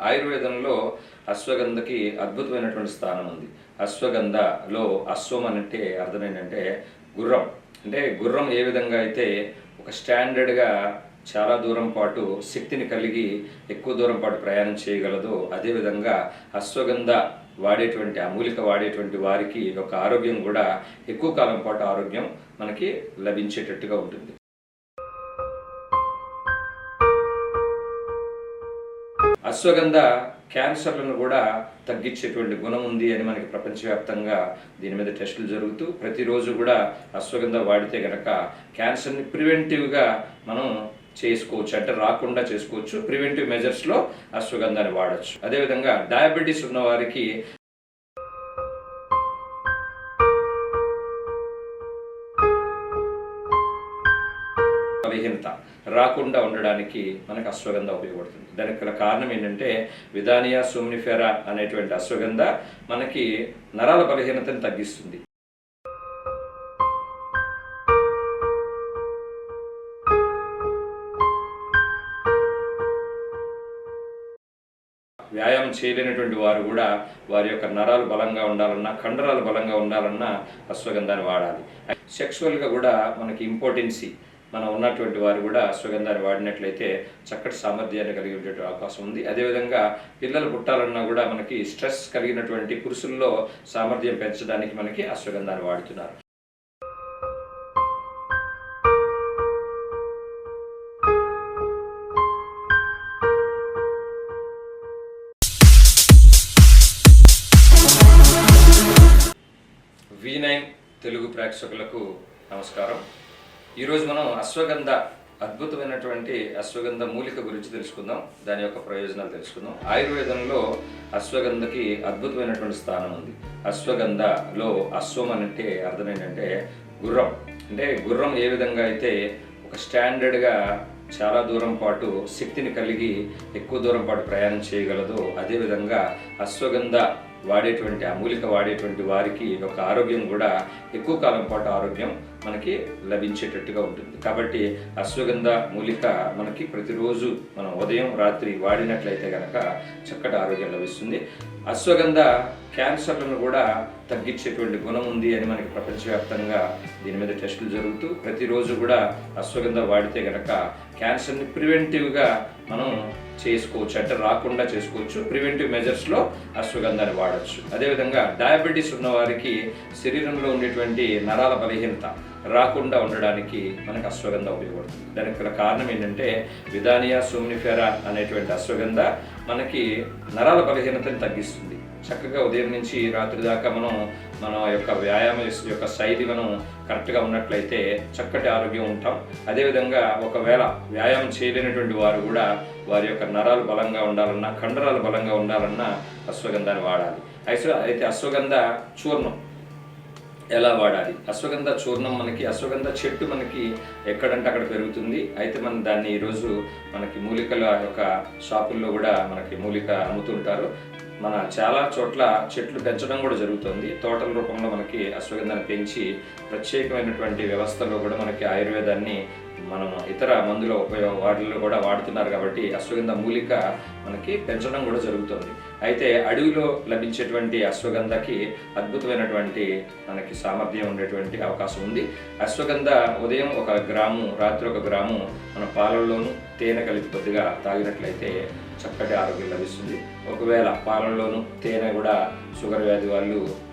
ఆయుర్వేదంలో అశ్వగంధకి అద్భుతమైనటువంటి స్థానం ఉంది. అశ్వగంధలో అశ్వం అంటే అర్థం ఏంటంటే గుర్రం. అంటే గుర్రం ఏ విధంగా అయితే ఒక స్టాండర్డ్గా చాలా దూరం పాటు శక్తిని కలిగి ఎక్కువ దూరం పాటు ప్రయాణం చేయగలదో అదేవిధంగా అశ్వగంధ వాడేటువంటి ఆ మూలిక వాడేటువంటి వారికి యొక్క ఆరోగ్యం కూడా ఎక్కువ కాలం పాటు ఆరోగ్యం మనకి లభించేటట్టుగా ఉంటుంది. అశ్వగంధ క్యాన్సర్లను కూడా తగ్గించేటువంటి గుణం ఉంది అని మనకి ప్రపంచవ్యాప్తంగా దీని మీద టెస్టులు జరుగుతూ ప్రతిరోజు కూడా అశ్వగంధ వాడితే గనక క్యాన్సర్ని ప్రివెంటివ్గా మనం చేసుకోవచ్చు అంటే రాకుండా చేసుకోవచ్చు. ప్రివెంటివ్ మెజర్స్లో అశ్వగంధాన్ని వాడచ్చు. అదేవిధంగా డయాబెటీస్ ఉన్న వారికి రాకుండా ఉండడానికి మనకు అశ్వగంధ ఉపయోగపడుతుంది. దానికి గల కారణం ఏంటంటే విధానియా సోమ్నిఫెరా అనేటువంటి అశ్వగంధ మనకి నరాల బలహీనతను తగ్గిస్తుంది. వ్యాయామం చేయలేనటువంటి వారు కూడా వారి యొక్క నరాలు బలంగా ఉండాలన్నా కండరాలు బలంగా ఉండాలన్నా అశ్వగంధాన్ని వాడాలి. సెక్షువల్గా కూడా మనకి ఇంపార్టెన్సీ మనం ఉన్నటువంటి వారు కూడా సుగంధాన్ని వాడినట్లయితే చక్కటి సామర్థ్యాన్ని కలిగి ఉండే అవకాశం ఉంది. అదేవిధంగా పిల్లలు పుట్టాలన్నా కూడా మనకి స్ట్రెస్ కలిగినటువంటి పురుషుల్లో సామర్థ్యం పెంచడానికి మనకి అశ్వగంధాన్ని వాడుతున్నారు. వి నైన్ తెలుగు ప్రేక్షకులకు నమస్కారం. ఈరోజు మనం అశ్వగంధ అద్భుతమైనటువంటి అశ్వగంధ మూలిక గురించి తెలుసుకుందాం. దాని యొక్క ప్రయోజనాలు తెలుసుకుందాం. ఆయుర్వేదంలో అశ్వగంధకి అద్భుతమైనటువంటి స్థానం ఉంది. అశ్వగంధలో అశ్వం అంటే అర్థం ఏంటంటే గుర్రం. అంటే గుర్రం ఏ విధంగా అయితే ఒక స్టాండర్డ్గా చాలా దూరం పాటు శక్తిని కలిగి ఎక్కువ దూరం పాటు ప్రయాణం చేయగలదో అదేవిధంగా అశ్వగంధ వాడేటువంటి ఆ మూలిక వాడేటువంటి వారికి యొక్క ఆరోగ్యం కూడా ఎక్కువ కాలం పాటు ఆరోగ్యం మనకి లభించేటట్టుగా ఉంటుంది. కాబట్టి అశ్వగంధ మూలిక మనకి ప్రతిరోజు మనం ఉదయం రాత్రి వాడినట్లయితే కనుక చక్కటి ఆరోగ్యం లభిస్తుంది. అశ్వగంధ క్యాన్సర్లను కూడా తగ్గించేటువంటి గుణం ఉంది అని మనకి ప్రపంచవ్యాప్తంగా దీని మీద టెస్టులు జరుగుతూ ప్రతిరోజు కూడా అశ్వగంధ వాడితే కనుక క్యాన్సర్ని ప్రివెంటివ్గా మనం చేసుకోవచ్చు. అంటే రాకుండా చేసుకోవచ్చు. ప్రివెంటివ్ మెజర్స్లో అశ్వగంధాన్ని వాడచ్చు. అదేవిధంగా డయాబెటీస్ ఉన్న వారికి శరీరంలో ఉండేటువంటి నరాల బలహీనత రాకుండా ఉండడానికి మనకు అశ్వగంధ ఉపయోగపడుతుంది. దానికి గల కారణం ఏంటంటే విధానియా సోమ్నిఫెరా అనేటువంటి అశ్వగంధ మనకి నరాల బలహీనతని తగ్గిస్తుంది. చక్కగా ఉదయం నుంచి రాత్రి దాకా మనం మన యొక్క వ్యాయామ యొక్క శైలి మనం కరెక్ట్గా ఉన్నట్లయితే చక్కటి ఆరోగ్యం ఉంటాం. అదేవిధంగా ఒకవేళ వ్యాయామం చేయలేనటువంటి వారు కూడా వారి యొక్క నరాలు బలంగా ఉండాలన్నా కండరాలు బలంగా ఉండాలన్నా అశ్వగంధాన్ని వాడాలి. అయితే అయితే అశ్వగంధ చూర్ణం ఎలా వాడాలి? అశ్వగంధ చూర్ణం మనకి అశ్వగంధ చెట్టు మనకి ఎక్కడంటే అక్కడ పెరుగుతుంది. అయితే మనం దాన్ని ఈరోజు మనకి మూలికల యొక్క షాపుల్లో కూడా మనకి మూలిక అమ్ముతుంటారు. మన చాలా చోట్ల చెట్లు పెంచడం కూడా జరుగుతుంది. తోటల రూపంలో మనకి అశ్వగంధాన్ని పెంచి ప్రత్యేకమైనటువంటి వ్యవస్థలో కూడా మనకి ఆయుర్వేదాన్ని మనం ఇతర మందుల ఉపయోగ వాటిల్లో కూడా వాడుతున్నారు కాబట్టి అశ్వగంధ మూలిక మనకి పెంచడం కూడా జరుగుతుంది. అయితే అడవిలో లభించేటువంటి అశ్వగంధకి అద్భుతమైనటువంటి మనకి సామర్థ్యం ఉండేటువంటి అవకాశం ఉంది. అశ్వగంధ ఉదయం ఒక గ్రాము రాత్రి ఒక గ్రాము మన పాలల్లోనూ తేనె కలిపి కొద్దిగా తాగినట్లయితే చక్కటి ఆరోగ్యం లభిస్తుంది. ఒకవేళ పాలనలోనూ తేనె కూడా షుగర్ వ్యాధి వాళ్ళు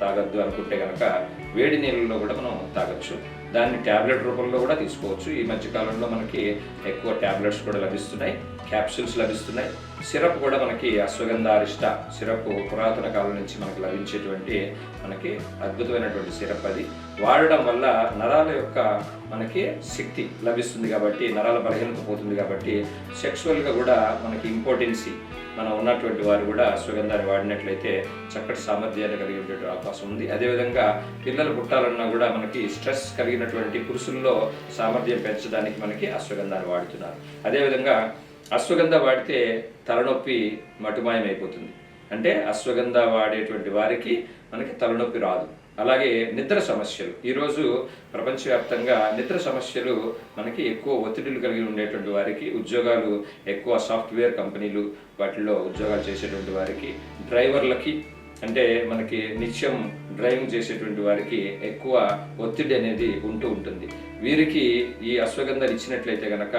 తాగొద్దు అనుకుంటే కనుక వేడి నీళ్ళలో కూడా మనం తాగొచ్చు. దాన్ని ట్యాబ్లెట్ రూపంలో కూడా తీసుకోవచ్చు. ఈ మధ్యకాలంలో మనకి ఎక్కువ ట్యాబ్లెట్స్ కూడా లభిస్తున్నాయి. క్యాప్సూల్స్ లభిస్తున్నాయి. సిరప్ కూడా మనకి అశ్వగంధ అరిష్ట సిరప్ పురాతన కాలం నుంచి మనకు లభించేటువంటి మనకి అద్భుతమైనటువంటి సిరప్ అది. వాడడం వల్ల నరాల యొక్క మనకి శక్తి లభిస్తుంది కాబట్టి నరాల బలహీనత పోతుంది కాబట్టి సెక్షువల్గా కూడా మనకి ఇంపార్టెన్సీ మనం ఉన్నటువంటి వారు కూడా సుగంధాన్ని వాడినట్లయితే చక్కటి సామర్థ్యాన్ని కలిగి ఉండే అవకాశం ఉంది. అదేవిధంగా పిల్లలు పుట్టాలన్నా కూడా మనకి స్ట్రెస్ కలిగినటువంటి పురుషుల్లో సామర్థ్యం పెంచడానికి మనకి అశ్వగంధాన్ని వాడుతున్నారు. అదేవిధంగా అశ్వగంధ వాడితే తలనొప్పి మటుమాయం అయిపోతుంది అంటే అశ్వగంధ వాడేటువంటి వారికి మనకి తలనొప్పి రాదు. అలాగే నిద్ర సమస్యలు. ఈరోజు ప్రపంచవ్యాప్తంగా నిద్ర సమస్యలు మనకి ఎక్కువ ఒత్తిడిలు కలిగి ఉండేటువంటి వారికి ఉద్యోగాలు ఎక్కువ సాఫ్ట్వేర్ కంపెనీలు వాటిల్లో ఉద్యోగాలు చేసేటువంటి వారికి డ్రైవర్లకి అంటే మనకి నిత్యం డ్రైవింగ్ చేసేటువంటి వారికి ఎక్కువ ఒత్తిడి అనేది ఉంటూ ఉంటుంది. వీరికి ఈ అశ్వగంధాలు ఇచ్చినట్లయితే కనుక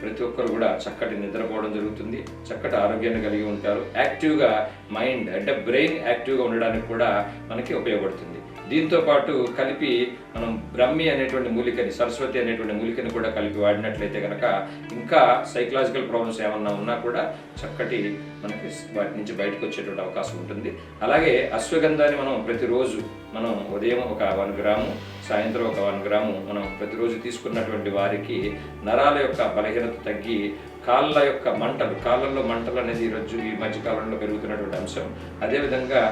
ప్రతి ఒక్కరు కూడా చక్కటి నిద్రపోవడం జరుగుతుంది చక్కటి ఆరోగ్యాన్ని కలిగి ఉంటారు. యాక్టివ్గా మైండ్ అంటే బ్రెయిన్ యాక్టివ్గా ఉండడానికి కూడా మనకి ఉపయోగపడుతుంది. దీంతో పాటు కలిపి మనం బ్రహ్మి అనేటువంటి మూలికని సరస్వతి అనేటువంటి మూలికని కూడా కలిపి వాడినట్లయితే కనుక ఇంకా సైకలాజికల్ ప్రాబ్లమ్స్ ఏమన్నా ఉన్నా కూడా చక్కటి మనకి వాటి నుంచి బయటకు వచ్చేటువంటి అవకాశం ఉంటుంది. అలాగే అశ్వగంధాన్ని మనం ప్రతిరోజు మనం ఉదయం ఒక వన్ గ్రాము సాయంత్రం ఒక వన్ గ్రాము మనం ప్రతిరోజు తీసుకున్నటువంటి వారికి నరాల యొక్క బలహీనత తగ్గి కాళ్ళ యొక్క మంటలు కాళ్ళల్లో మంటలు అనేది ఈరోజు ఈ మధ్యకాలంలో పెరుగుతున్నటువంటి అంశం. అదేవిధంగా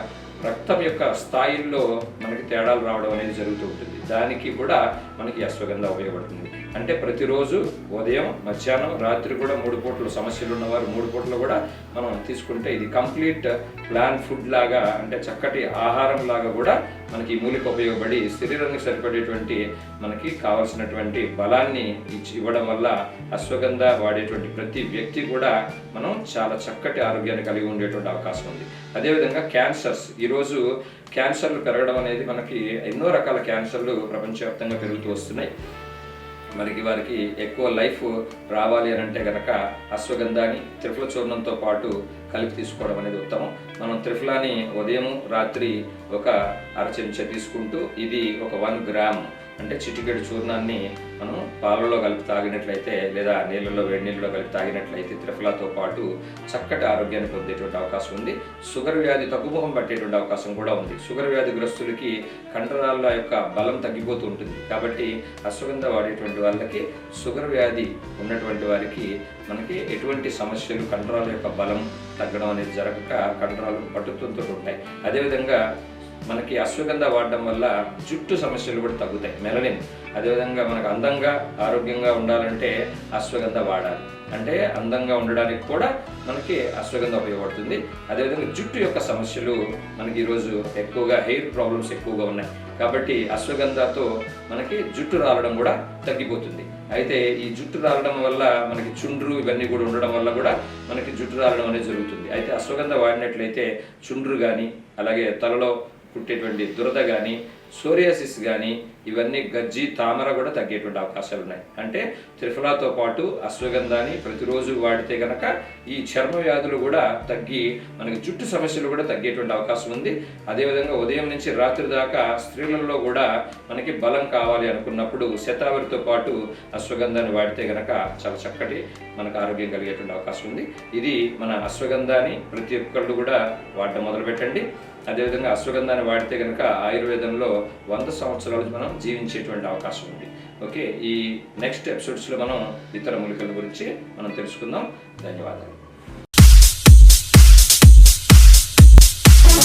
రక్తం యొక్క స్థాయిల్లో మనకి తేడాలు రావడం అనేది జరుగుతూ ఉంటుంది. దానికి కూడా మనకి అశ్వగంధ ఉపయోగపడుతుంది. అంటే ప్రతిరోజు ఉదయం మధ్యాహ్నం రాత్రి కూడా మూడు పూటలు సమస్యలు ఉన్నవారు మూడు పూటలు కూడా మనం తీసుకుంటే ఇది కంప్లీట్ ప్లాన్ ఫుడ్ లాగా అంటే చక్కటి ఆహారం లాగా కూడా మనకి మూలిక ఉపయోగపడి శరీరానికి సరిపడేటువంటి మనకి కావాల్సినటువంటి బలాన్ని ఇచ్చి ఇవ్వడం వల్ల అశ్వగంధ వాడేటువంటి ప్రతి వ్యక్తి కూడా మనం చాలా చక్కటి ఆరోగ్యాన్ని కలిగి ఉండేటువంటి అవకాశం ఉంది. అదేవిధంగా క్యాన్సర్స్ ఈరోజు క్యాన్సర్లు పెరగడం అనేది మనకి ఎన్నో రకాల క్యాన్సర్లు ప్రపంచవ్యాప్తంగా పెరుగుతూ వస్తున్నాయి. మనకి వారికి ఎక్కువ లైఫ్ రావాలి అని అంటే కనుక అశ్వగంధాని త్రిఫల చూర్ణంతో పాటు కలిపి తీసుకోవడం అనేది ఉత్తమం. మనం త్రిఫలాని ఉదయం రాత్రి ఒక అర చెంచా తీసుకుంటూ ఇది ఒక వన్ గ్రామ్ అంటే చిటికెడు చూర్ణాన్ని మనం పాలలో కలిపి తాగినట్లయితే లేదా నీళ్ళలో వేడి నీళ్ళలో కలిపి తాగినట్లయితే త్రిఫలాతో పాటు చక్కటి ఆరోగ్యాన్ని పొందేటువంటి అవకాశం ఉంది. షుగర్ వ్యాధి తగ్గుముఖం పట్టేటువంటి అవకాశం కూడా ఉంది. షుగర్ వ్యాధి గ్రస్తులకి కండరాల యొక్క బలం తగ్గిపోతూ ఉంటుంది. కాబట్టి అశ్వగంధ వాడేటువంటి వాళ్ళకి షుగర్ వ్యాధి ఉన్నటువంటి వారికి మనకి ఎటువంటి సమస్యలు కండరాల యొక్క బలం తగ్గడం అనేది జరగక కండరాలు పట్టుతుంటూ ఉంటాయి. అదేవిధంగా మనకి అశ్వగంధ వాడడం వల్ల జుట్టు సమస్యలు కూడా తగ్గుతాయి. మెలనిన్ అదేవిధంగా మనకు అందంగా ఆరోగ్యంగా ఉండాలంటే అశ్వగంధ వాడాలి. అంటే అందంగా ఉండడానికి కూడా మనకి అశ్వగంధ ఉపయోగపడుతుంది. అదేవిధంగా జుట్టు యొక్క సమస్యలు మనకి ఈరోజు ఎక్కువగా హెయిర్ ప్రాబ్లమ్స్ ఎక్కువగా ఉన్నాయి. కాబట్టి అశ్వగంధతో మనకి జుట్టు రాలడం కూడా తగ్గిపోతుంది. అయితే ఈ జుట్టు రాలడం వల్ల మనకి చుండ్రు ఇవన్నీ కూడా ఉండడం వల్ల కూడా మనకి జుట్టు రాలడం అనేది జరుగుతుంది. అయితే అశ్వగంధ వాడినట్లయితే చుండ్రు కానీ అలాగే తలలో పుట్టేటువంటి దురద కానీ సోరియాసిస్ కానీ ఇవన్నీ గజ్జి తామర కూడా తగ్గేటువంటి అవకాశాలు ఉన్నాయి అంటే త్రిఫలాతో పాటు అశ్వగంధాన్ని ప్రతిరోజు వాడితే గనక ఈ చర్మ వ్యాధులు కూడా తగ్గి మనకి జుట్టు సమస్యలు కూడా తగ్గేటువంటి అవకాశం ఉంది. అదేవిధంగా ఉదయం నుంచి రాత్రి దాకా స్త్రీలలో కూడా మనకి బలం కావాలి అనుకున్నప్పుడు శతావరితో పాటు అశ్వగంధాన్ని వాడితే గనక చాలా చక్కటి మనకు ఆరోగ్యం కలిగేటువంటి అవకాశం ఉంది. ఇది మన అశ్వగంధాన్ని ప్రతి ఒక్కళ్ళు కూడా వాడడం మొదలు పెట్టండి అదేవిధంగా అశ్వగంధాన్ని వాడితే కనుక ఆయుర్వేదంలో వంద సంవత్సరాలు మనం మనం జీవించేటువంటి అవకాశం ఉంది. ఓకే ఈ నెక్స్ట్ ఎపిసోడ్స్లో మనం ఇతర మూలికల గురించి మనం తెలుసుకుందాం. ధన్యవాదాలు.